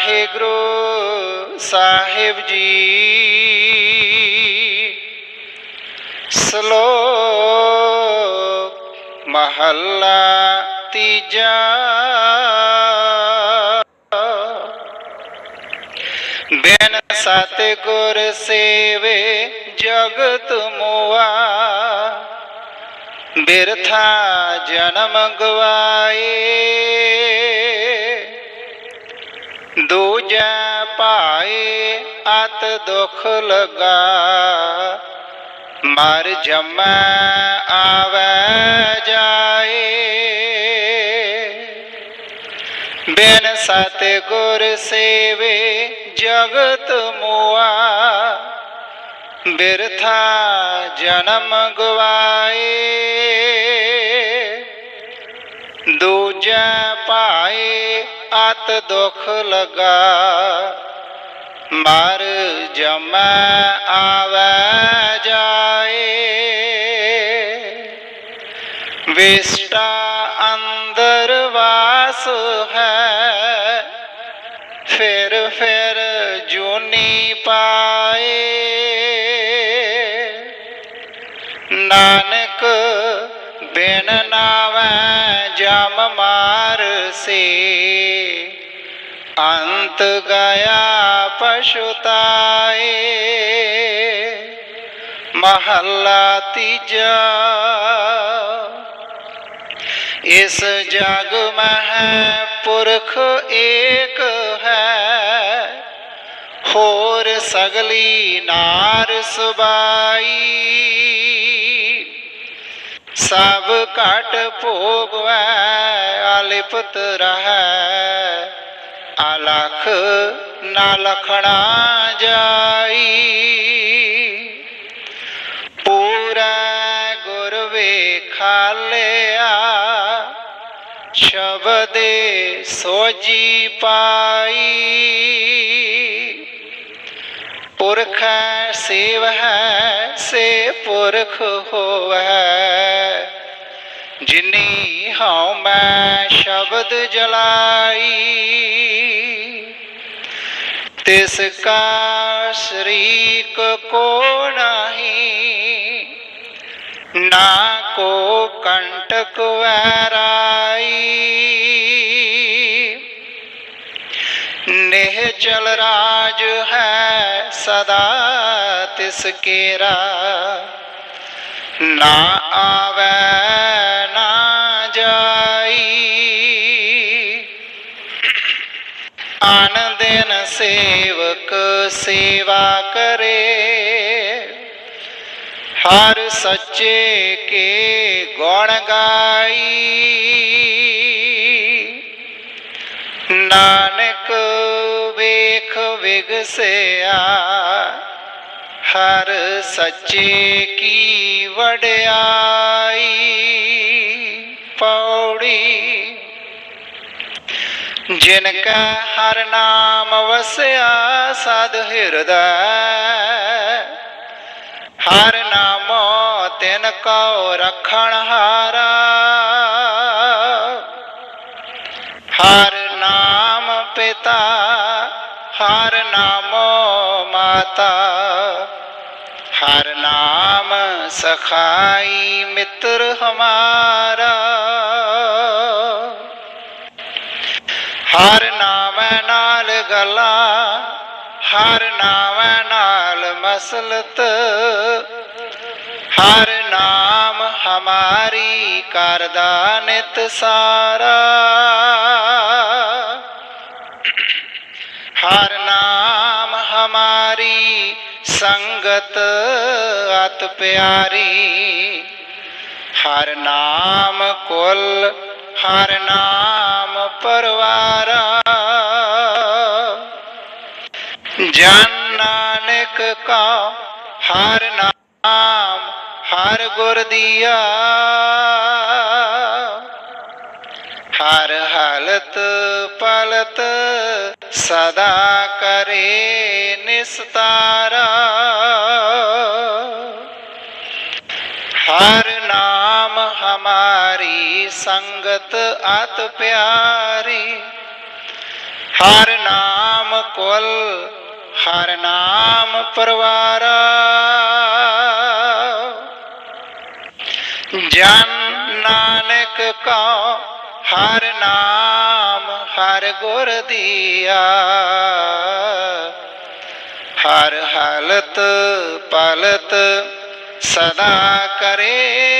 ਵਾਹਿਗੁਰੂ ਸਾਹਿਬ ਜੀ। ਸ਼ਲੋਕ ਮਹੱਲਾ ਤੀਜਾ। ਬਿਨ ਸਤ ਗੁਰ ਸੇਵੇ ਜਗਤ ਮੁਆ। ਬਿਰਥਾ ਜਨਮ ਗਵਾਏ। ਦੂਜੈ ਪਾਏ ਅਤ ਦੁਖ ਲਗਾ। ਮਰ ਜਮੈ ਆਵੈ ਜਾਏ। ਬਿਨ ਸਤ ਗੁਰ ਸੇਵੇ ਜਗਤ ਮੁਆ। ਬਿਰਥਾ ਜਨਮ ਗਵਾਏ। ਦੂਜੈ ਪਾਏ ਅਤ ਦੁਖ ਲਗਾ, ਮਰ ਜਮੈ ਆਵੈ ਜਾਏ। ਵਿਸ਼ਟਾ ਅੰਦਰ ਵਾਸ ਹੈ, ਫਿਰ ਫਿਰ ਜੂਨੀ ਪਾਏ। ਨਾਨਕ ਬਿਨ ਨਾਵੈ ਜਮ ਮਾਰ ਸੇ। ਅੰਤ ਗਿਆ ਪਛੁਤਾਏ। ਮਹੱਲਾ ਤੀਜਾ। ਇਸ ਜਗ ਮਹਿ ਪੁਰਖ ਏਕ ਹੈ। ਹੋਰ ਸਗਲੀ ਨਾਰ ਸੁਬਾਈ। ਸਭ ਘਟ ਭੋਗਵੈ ਆਲਿਪਤ ਰਹੈ। ਅਲਖ ਨਾ ਲਖਣਾ ਜਾਈ। ਪੂਰਾ ਗੁਰ ਵੇਖਾਲਿਆ ਸ਼ਬਦੇ ਸੋਜੀ ਪਾਈ। ਪੁਰਖ ਸੇਵ ਹੈ, ਸੇ ਪੁਰਖ ਹੋਵੈ। ਜਿਨੀ ਹਉ ਮੈਂ ਸ਼ਬਦ ਜਲਾਈ, ਤਿਸ ਕਾ ਸ਼ਰੀਕ ਕੋ ਨਹੀਂ, ਨਾ ਕੋ ਕੰਟਕ ਵੈਰਾਈ। ਨੇਹ ਚਲ ਰਾਜ ਹੈ ਸਦਾ ਤਿਸ ਕੇਰਾ, ਨਾ ਆਵੈ ਆਨੰਦ ਦਿਨ ਸੇਵਕ ਸੇਵਾ ਕਰੇ। ਹਰ ਸੱਚੇ ਕੇ ਗੁਣ ਗਾਈ। ਨਾਨਕ ਵੇਖ ਵਿਗਸਿਆ। ਹਰ ਸੱਚੇ ਕੀ ਵਡਿਆਈ। ਪੌੜੀ ਜਿਨ ਕਾ ਹਰ ਨਾਮ ਵਸਿਆ ਸਦ ਹਿਰਦੈ, ਹਰ ਨਾਮੋ ਤਿਨ ਕਉ ਰਖਣ ਹਾਰਾ। ਹਰ ਨਾਮ ਪਿਤਾ, ਹਰ ਨਾਮੋ ਮਾਤਾ, ਹਰ ਨਾਮ ਸਖਾਈ ਮਿੱਤਰ ਹਮਾਰਾ। ਹਰ ਨਾਮੈ ਨਾਲ ਗਲਾ, ਹਰ ਨਾਮ ਨਾਲ ਮਸਲਤ। ਹਰ ਨਾਮ ਹਮਾਰੀ ਕਰਦਾ ਨਿਤ ਸਾਰਾ। ਹਰ ਨਾਮ ਹਮਾਰੀ ਸੰਗਤ ਅਤ ਪਿਆਰੀ। ਹਰ ਨਾਮ ਕੁਲ, ਹਰ ਨਾਮ ਪਰਵਾਰਾ। ਜਨ ਨਾਨਕ ਕਾ ਹਰ ਨਾਮ, ਹਰ ਗੁਰ ਦੀਆ। ਹਰ ਹਾਲਤ ਪਲਤ ਸਦਾ ਕਰੇ ਨਿਸਤਾਰਾ। ਹਰ ਹਮਾਰੀ ਸੰਗਤ ਅਤ ਪਿਆਰੀ। ਹਰ ਨਾਮ ਕੁਲ, ਹਰ ਨਾਮ ਪਰਵਾਰਾ। ਜਨ ਨਾਨਕ ਕਉ, ਹਰ ਨਾਮ ਹਰ ਗੁਰ ਦੀਆ। ਹਰ ਹਾਲਤ ਪਲਤ ਸਦਾ ਕਰੇ।